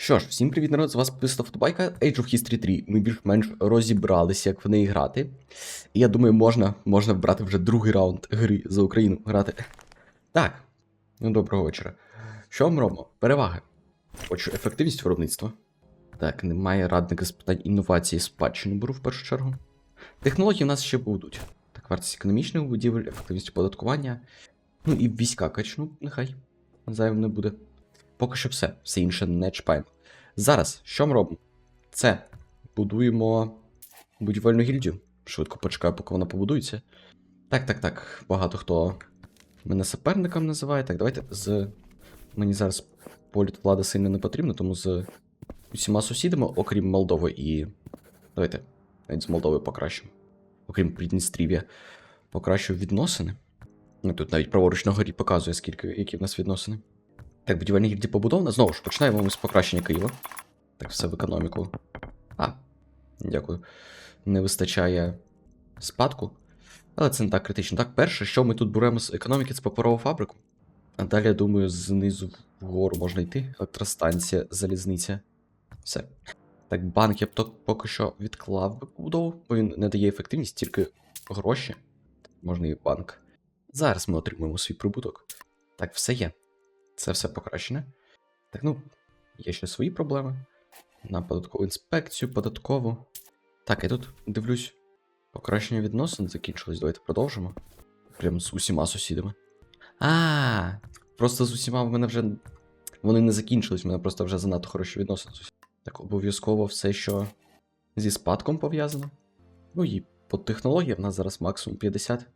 Що ж, всім привіт, народ, з вас підписана Фотобайка Age of History 3. Ми більш-менш розібралися, як в неї грати. І я думаю, можна, можна брати вже другий раунд гри за Україну грати. Так, ну доброго вечора. Що ми робимо? Переваги. Хочу ефективність виробництва. Так, немає радника з питань інновації спадщини беру в першу чергу. Технології в нас ще будуть. Так, вартість економічних будівель, ефективність оподаткування. Ну і війська качну, нехай. Зайвим не буде. Поки що все, все інше не чіпаємо. Зараз, що ми робимо? Це будуємо будівельну гільдію. Швидко почекаю, поки вона побудується. Так, так, так. Багато хто мене суперником називає. Так, давайте з. Мені зараз політ влади сильно не потрібно, тому з усіма сусідами, окрім Молдови і. Давайте. Навіть з Молдови покращимо. Окрім Придністрів'я, покращую відносини. Тут навіть праворуч на горі показує, скільки які в нас відносини. Так, будівельна гільдія побудована. Знову ж починаємо з покращення Києва. Так, все в економіку. А, дякую. Не вистачає спадку. Але це не так критично. Так, перше, що ми тут беремо з економіки, це паперову фабрику. А далі, я думаю, знизу вгору можна йти. Електростанція, залізниця. Все. Так, банк я б то поки що відклав побудову, бо він не дає ефективність, тільки гроші. Можна і банк. Зараз ми отримуємо свій прибуток. Так, все є. Це все покращене. Так, ну, є ще свої проблеми. На податкову інспекцію, податкову. Так, я тут дивлюсь, покращення відносин закінчилось. Давайте продовжимо. Прям з усіма сусідами. А, просто з усіма в мене вже. Вони не закінчились, в мене просто вже занадто хороші відносини. Так, обов'язково все, що зі спадком пов'язано. Ну і по технологіям в нас зараз максимум 50.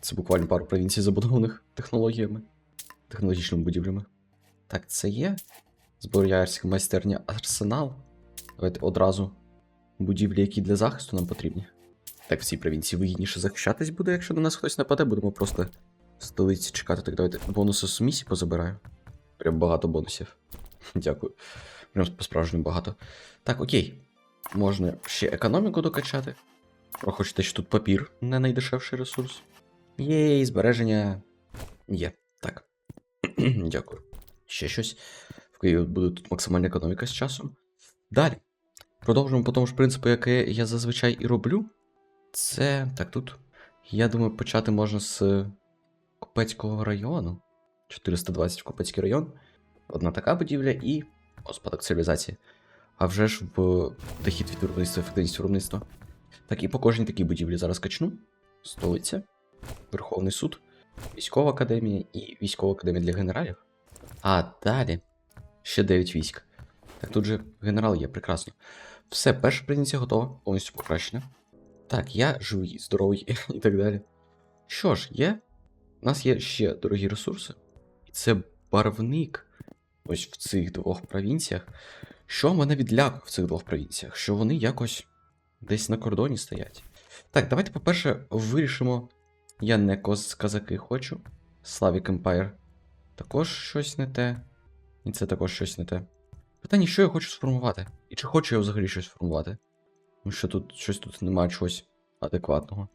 Це буквально пару провінцій забудованих технологіями технологічними будівлями. Так, це є. Зброярська майстерня Арсенал. Давайте одразу будівлі, які для захисту нам потрібні. Так, в цій провінції вигідніше захищатись буде, якщо до нас хтось нападе, будемо просто в столиці чекати. Так, давайте бонуси з місії позабираю. Прям багато бонусів. Дякую. Прям по-справжньому багато. Так, окей. Можна ще економіку докачати. Хочете, що тут папір не найдешевший ресурс. Єй, збереження є. Так. Дякую. Ще щось. В Києві буде тут максимальна економіка з часом. Далі. Продовжуємо по тому ж принципу, який я зазвичай і роблю. Це. Так, тут. Я думаю, почати можна з Купецького району. 420 Купецький район. Одна така будівля і. О, цивілізації. А вже ж в дохід від виробництва, ефективність виробництва. Так, і по кожній такій будівлі зараз качну. Столиця, Верховний суд військова академія і військова академія для генералів. А далі ще 9 військ. Так тут же генерал є, прекрасно. Все, перша провінція готова, повністю покращена. Так, я живий, здоровий і так далі. Що ж, є? У нас є ще дорогі ресурси. І це барвник. Ось в цих двох провінціях. Що мене відлякує в цих двох провінціях? Що вони якось десь на кордоні стоять. Так, давайте, по-перше, вирішимо я не коз казаки хочу. Slavic Empire. Також щось не те. І це також щось не те. Питання, що я хочу сформувати? І чи хочу я взагалі щось сформувати? Тому що тут щось тут немає чогось адекватного.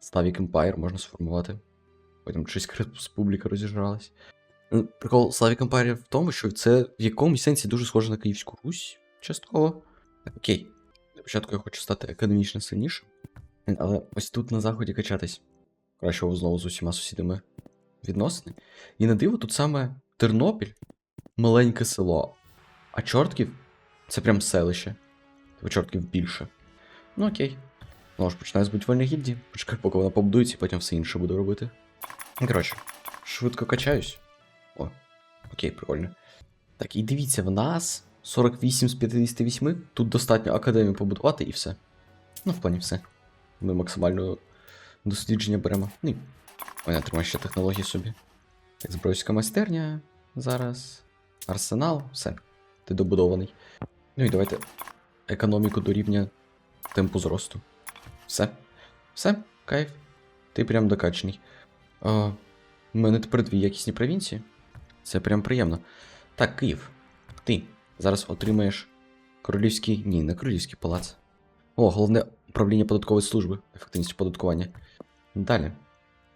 Slavic Empire можна сформувати. Потім щось республіка розіжралась. Прикол Slavic Empire в тому, що це в якомусь сенсі дуже схоже на Київську Русь частково. Окей. Для початку я хочу стати економічно сильнішим. Але ось тут на заході качатись кращого знову з усіма сусідами відносини. І на диво, тут саме Тернопіль маленьке село, а Чортків це прям селище. Тобто Чортків більше. Ну окей. Ну ж починаю з будівельної гільдії. Почекай, поки вона побудується, і потім все інше буду робити. Ну, Коротше, швидко качаюсь. О, окей, прикольно. Так, і дивіться, в нас 48 з 58. Тут достатньо академію побудувати і все. Ну, в плані все. Ми максимально дослідження беремо. Ні. Ой, тримаю ще технології собі. Так, збройська майстерня. Зараз. Арсенал, все. Ти добудований. Ну і давайте економіку до рівня темпу зросту. Все. Все, кайф. Ти прям докачаний. А, У мене тепер дві якісні провінції. Це прям приємно. Так, Київ. Ти зараз отримаєш королівський. Ні, не королівський палац. О, головне управління податкової служби, ефективність оподаткування. Далі.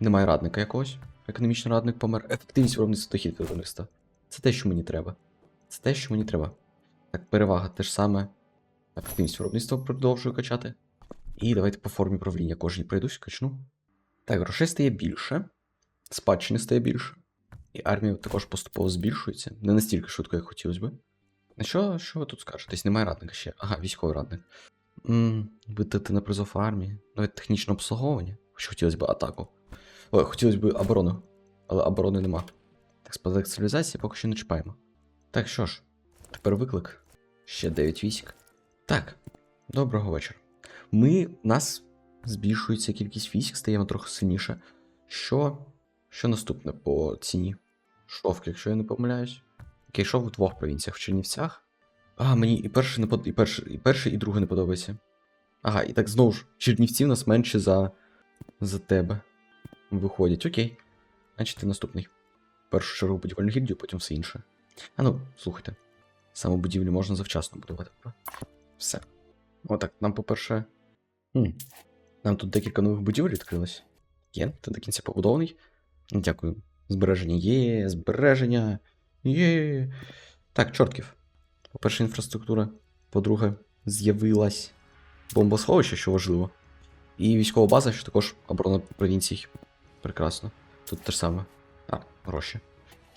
Немає радника якогось. Економічний радник помер. Ефективність виробництва дохід виробництва. Це те, що мені треба. Це те, що мені треба. Так, перевага те ж саме. Активність виробництва продовжую качати. І давайте по формі правління кожній пройдусь, качну. Так, грошей стає більше. Спадщини стає більше. І армія також поступово збільшується. Не настільки швидко, як хотілося би. На що, що ви тут скажете? Немає радника ще. Ага, військовий радник. Видати на призов армії. Навіть технічне обслуговування. Хоч хотілося б атаку. Ой, хотілося б оборону. Але оборони нема. Так, спадок цивілізації поки що не чіпаємо. Так, що ж, тепер виклик. Ще 9 військ. Так, доброго вечора. Ми, у нас збільшується кількість військ, стаємо трохи сильніше. Що. Що наступне по ціні? Шовк, якщо я не помиляюсь. Окей, шов у двох провінціях в Чернівцях. А, мені і перший не под... і перший, і перший, і другий не подобається. Ага, і так знову ж, Чернівці в нас менше за. за тебе. Виходять, окей. Значить, ти наступний. В першу чергу будівельну гільдію, потім все інше. А ну, слухайте. Саме будівлю можна завчасно будувати. Все. Отак, нам, по-перше. Нам тут декілька нових будівель відкрилось. Є, ти до кінця побудований. Дякую. Збереження є, збереження. Є. Так, чортків. По-перше, інфраструктура. По-друге, з'явилась бомбосховище, що важливо. І військова база, що також оборона провінцій. Прекрасно. Тут те ж саме. А, гроші.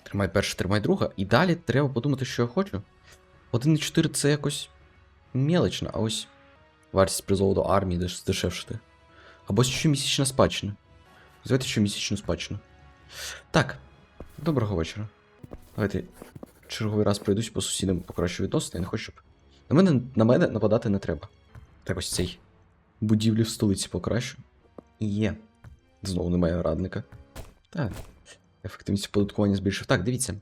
Тримай перше, тримай друге. І далі треба подумати, що я хочу. 1,4 це якось мелочно, а ось вартість призову до армії деш здешевшити. Або щомісячна спадщина. Звайте щомісячну спадщину. Так, доброго вечора. Давайте черговий раз пройдусь по сусідам покращу відносини, я не хочу, щоб. На мене, на мене нападати не треба. Так ось цей. Будівлі в столиці покращу. Є. Знову немає радника. Так. Ефективність оподаткування збільшив. Так, дивіться.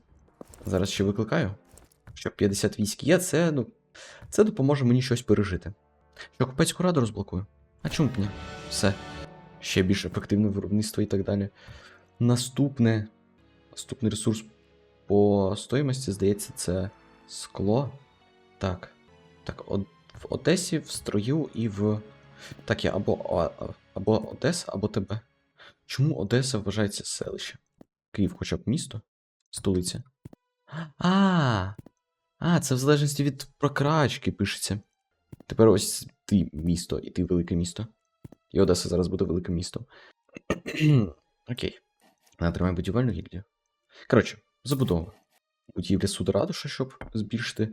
Зараз ще викликаю. Що 50 військ є, це, ну. Це допоможе мені щось пережити. Що купецьку раду розблокую? А чому б ні? Все. Ще більш ефективне виробництво і так далі. Наступне. Наступний ресурс по стоїмості, здається, це скло. Так. Так, от, в Одесі, в строю і в. Так, я або, або Одеса, або тебе. Чому Одеса вважається селище? Київ хоча б місто? Столиця. А, а, це в залежності від прокрачки пишеться. Тепер ось ти місто, і ти велике місто. І Одеса зараз буде великим містом. Окей. Вона тримає будівельну гільдію. Коротше, забудова. Будівля суду ратуша, щоб збільшити.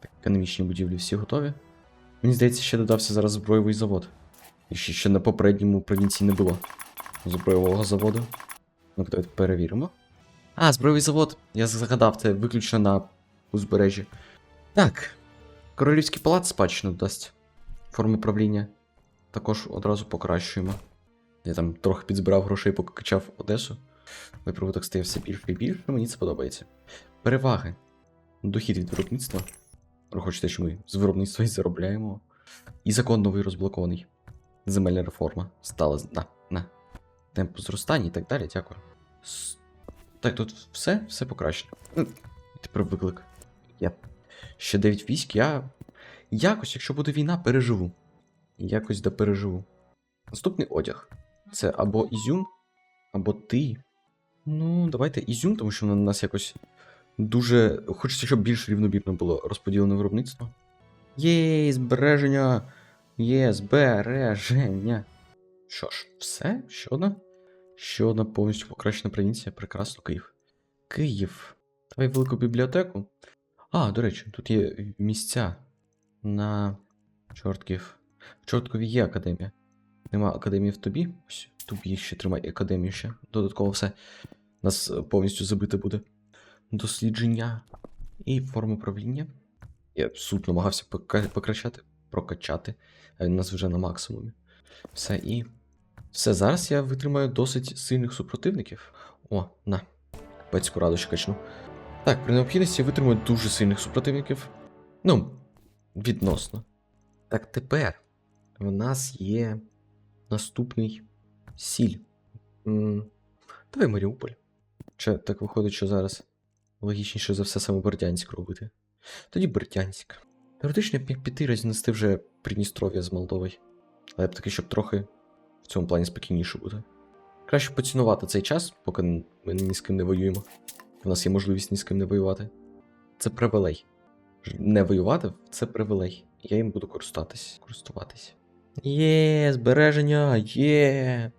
Так, економічні будівлі всі готові. Мені здається, ще додався зараз зброєвий завод. І ще, ще на попередньому провінції не було зброєвого заводу. Ну, давайте перевіримо. А, зброєвий завод. Я згадав, це виключно на узбережжі. Так. Королівський палац спадщину дасть. Форму правління. Також одразу покращуємо. Я там трохи підзбирав грошей, поки качав Одесу. Випробуток стає все більше і більше, мені це подобається. Переваги. Дохід від виробництва. Хочете, що ми з виробництва і заробляємо. І закон новий розблокований. Земельна реформа. Стала. На, на. Темп зростання і так далі, дякую. С- Так, тут все, все покращено. Тепер виклик. Я. Ще 9 військ, я. Якось, якщо буде війна, переживу. Якось да переживу. Наступний одяг. Це або Ізюм, або ти. Ну, давайте Ізюм, тому що на нас якось дуже. Хочеться, щоб більш рівномірно було розподілене виробництво. Є, збереження. Є, збереження. Що ж, все? Ще одна? Ще одна повністю покращена провінція. Прекрасно, Київ. Київ. Давай велику бібліотеку. А, до речі, тут є місця на чортків. В Чорткові є академія. Нема академії в тобі. Ось тобі ще тримай академію ще. Додатково все. Нас е, повністю забите буде. Дослідження і форма правління. Я суд намагався покращати, прокачати, а він нас вже на максимумі. Все і. Все, зараз я витримаю досить сильних супротивників. О, на. Пецьку раду ще качну. Так, при необхідності я витримую дуже сильних супротивників. Ну, відносно. Так тепер в нас є наступний сіль. М, Давай Маріуполь. Чи так виходить, що зараз логічніше за все саме Бердянськ робити. Тоді Бердянськ. Теоретично піти рознести вже Придністров'я з Молдовою. Але б таки, щоб трохи в цьому плані спокійніше бути. Краще поцінувати цей час, поки ми ні з ким не воюємо. У нас є можливість ні з ким не воювати. Це привилей. Не воювати це привілей. Я їм буду користатись, користуватись. Є, збереження, є.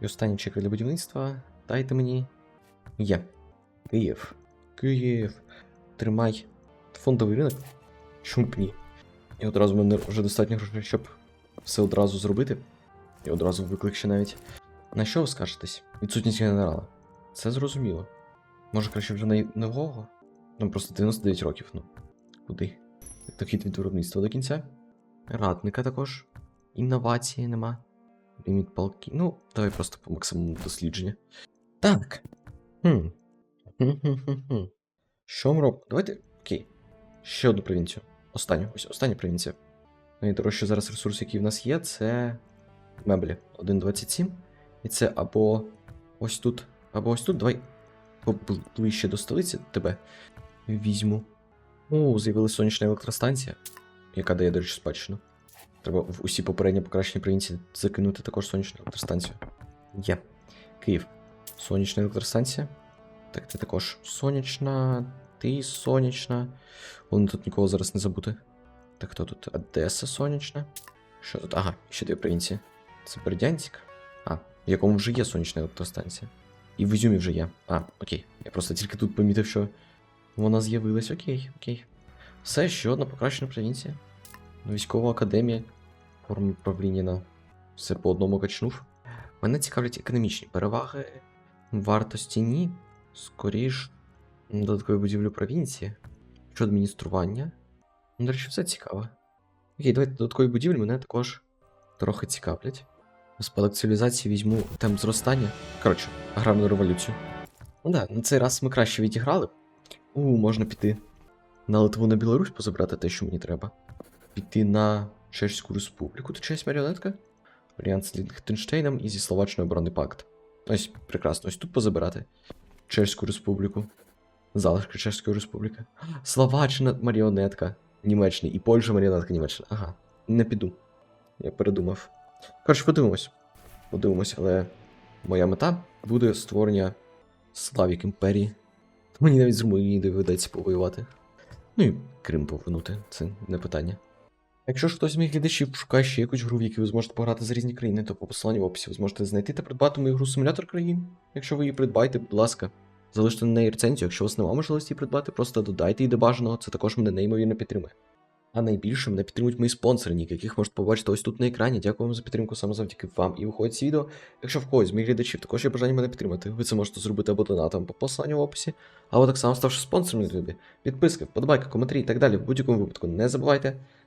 І останній чек для будівництва. Дайте мені. Є. Київ. Київ. Тримай. Фондовий ринок. Чому б ні? І одразу в мене вже достатньо грошей, щоб все одразу зробити. І одразу виклик ще навіть. На що ви скажетесь? Відсутність генерала. Це зрозуміло. Може краще вже на нового? Ну просто 99 років, ну. Куди? Дохід від виробництва до кінця. Радника також. Інновації нема. Ліміт палки. Ну, давай просто по максимуму дослідження. Так. Хм. Що ми робимо? Давайте. Окей. Ще одну провінцію. Останню. Ось остання провінція. Найдорожчий зараз ресурс, який в нас є, це меблі 1.27. І це або ось тут, або ось тут. Давай поближче до столиці тебе візьму. О, з'явилася сонячна електростанція, яка дає, до речі, спадщину. Треба в усі попередні покращені провінції закинути також сонячну електростанцію. Є. Київ. Сонячна електростанція. Так, ти також сонячна, ти сонячна. Головне тут нікого зараз не забути. Так, хто тут? Одеса сонячна. Що тут? Ага, ще дві провінції. Це Бердянськ. А, в якому вже є сонячна електростанція. І в Ізюмі вже є. А, окей. Я просто тільки тут помітив, що вона з'явилась. Окей, окей. Все, ще одна покращена провінція. Військова академія. Форма управління на все по одному качнув. Мене цікавлять економічні переваги. Вартості ні. Скоріш, додаткові будівлі провінції. Що адміністрування. До речі, все цікаво. Окей, давайте додаткові будівлі мене також трохи цікавлять. Спадок цивілізації візьму темп зростання. Коротше, аграрну революцію. Ну да, на цей раз ми краще відіграли. У, можна піти на Литву на Білорусь позабрати те, що мені треба. Піти на Чеську Республіку, то честь маріонетка. Варіант з Ліхтенштейном і зі Словаччиною оборонний пакт. Ось, прекрасно, ось тут позабирати. Чеську Республіку. Залишки Чеської Республіки. Словаччина маріонетка Німеччини і Польща маріонетка Німеччини. Ага, не піду. Я передумав. Коротше, подивимось. Подивимось, але моя мета буде створення славік імперії. Мені навіть з Румунії доведеться повоювати. Ну і Крим повернути, це не питання. Якщо ж хтось з моїх глядачів шукає ще якусь гру, в якій ви зможете пограти за різні країни, то по посиланню в описі ви зможете знайти та придбати мою гру симулятор країн. Якщо ви її придбаєте, будь ласка, залиште на неї рецензію. Якщо у вас немає можливості її придбати, просто додайте її до бажаного, це також мене неймовірно підтримує. А найбільше мене підтримують мої спонсори, ніки, яких можете побачити ось тут на екрані. Дякую вам за підтримку саме завдяки вам. І виходить ці відео. Якщо в когось з моїх глядачів також є бажання мене підтримати, ви це можете зробити або донатом по посиланню в описі, або так само ставши спонсором на YouTube. Підписки, вподобайки, коментарі і так далі. В будь-якому випадку не забувайте.